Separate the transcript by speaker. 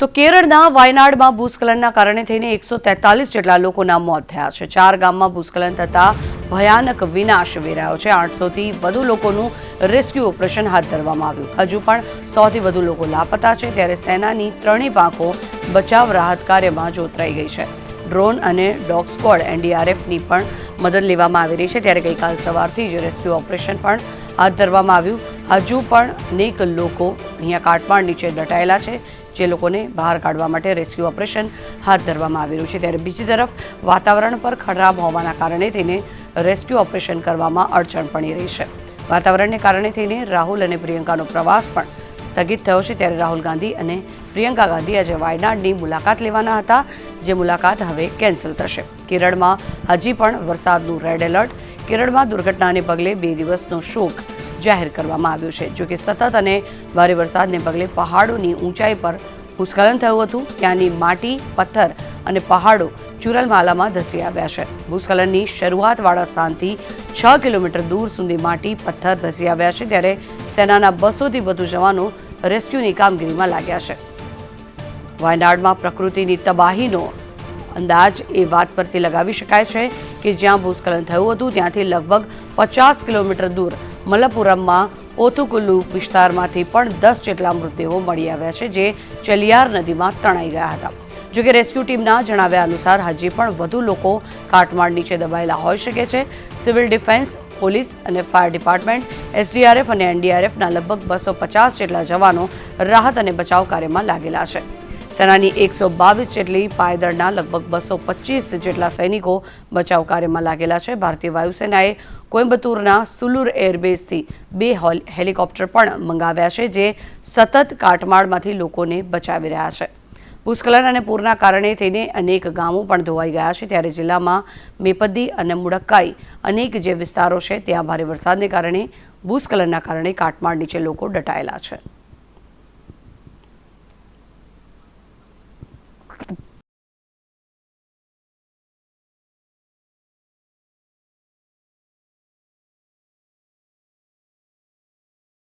Speaker 1: તો કેરળના વાયનાડમાં ભૂસ્ખલનના કારણે થઈને એકસો તેતાલીસ જેટલા લોકોના મોત થયા છે. ચાર ગામમાં ભૂસ્ખલન થતાં ભયાનક વિનાશ વેરાયો છે. આઠસોથી વધુ લોકોનું રેસ્ક્યુ ઓપરેશન હાથ ધરવામાં આવ્યું. હજુ પણ સોથી વધુ લોકો લાપતા છે. ત્યારે સેનાની ત્રણેય પાંખો બચાવ રાહત કાર્યમાં જોતરાઈ ગઈ છે. ડ્રોન અને ડોગ સ્ક્વોડ એનડીઆરએફની પણ મદદ લેવામાં આવી રહી છે. ત્યારે ગઈકાલ સવારથી જ રેસ્ક્યુ ઓપરેશન પણ હાથ ધરવામાં આવ્યું. હજુ પણ અનેક લોકો અહીંયા કાટમાળ નીચે દટાયેલા છે. જે લોકોને બહાર કાઢવા માટે રેસ્ક્યુ ઓપરેશન હાથ ધરવામાં આવી રહ્યું છે. ત્યારે બીજી તરફ વાતાવરણ પર ખરાબ હોવાના કારણે તેને રેસ્ક્યુ ઓપરેશન કરવામાં અડચણ પડી રહી છે. વાતાવરણને કારણે થઈને રાહુલ અને પ્રિયંકાનો પ્રવાસ પણ સ્થગિત થયો છે. ત્યારે રાહુલ ગાંધી અને પ્રિયંકા ગાંધી આજે વાયનાડની મુલાકાત લેવાના હતા, જે મુલાકાત હવે કેન્સલ થશે. કેરળમાં હજી પણ વરસાદનું રેડ એલર્ટ. કેરળમાં દુર્ઘટનાને પગલે બે દિવસનો શોક જાહેર કરવામાં આવ્યો છે. જોકે સતત અને ભારે વરસાદને પગલે પહાડોની ઊંચાઈ પર ભૂસ્ખલન થયું હતું. ત્યાંની માટી, પથ્થર અને પહાડો ચુરલમાલામાં ધસી આવ્યા છે. ભૂસ્ખલનની શરૂઆતવાળા સ્થાનથી છ કિલોમીટર દૂર સુધી માટી, પથ્થર ધસી આવ્યા છે ત્યારે સેનાના બસોથી વધુ જવાનો રેસ્ક્યુની કામગીરીમાં લાગ્યા છે. વાયનાડમાં પ્રકૃતિની તબાહીનો અંદાજ એ વાત પરથી લગાવી શકાય છે કે જ્યાં ભૂસ્ખલન થયું હતું, ત્યાંથી લગભગ પચાસ કિલોમીટર દૂર મલપુરમમાં ઓથુકુલ્લુ વિસ્તારમાંથી પણ દસ જેટલા મૃતદેહો મળી આવ્યા છે, જે ચલિયાર નદીમાં તણાઈ ગયા હતા. જોકે રેસ્ક્યુ ટીમના જણાવ્યા અનુસાર, હજી પણ વધુ લોકો કાટમાળ નીચે દબાયેલા હોઈ શકે છે. સિવિલ ડિફેન્સ, પોલીસ અને ફાયર ડિપાર્ટમેન્ટ, એસડીઆરએફ અને એનડીઆરએફના લગભગ બસો પચાસ જેટલા જવાનો રાહત અને બચાવ કાર્યમાં લાગેલા છે. સેનાની એકસો બાવીસ જેટલી પાયદળના લગભગ બસો પચીસ જેટલા સૈનિકો બચાવ કાર્યમાં લાગેલા છે. ભારતીય વાયુસેનાએ કોઇમ્બતુરના સુલુર એરબેઝથી બે હોલ- હેલિકોપ્ટર પણ મંગાવ્યા છે, જે સતત કાટમાળમાંથી લોકોને બચાવી રહ્યા છે. ભૂસ્ખલન અને પૂરના કારણે થઈને અનેક ગામો પણ ધોવાઈ ગયા છે. ત્યારે જિલ્લામાં મેપદ્દી અને મુડક્કાઈ અનેક જે વિસ્તારો છે, ત્યાં ભારે વરસાદને કારણે, ભૂસ્ખલનના કારણે કાટમાળ નીચે લોકો દટાયેલા છે.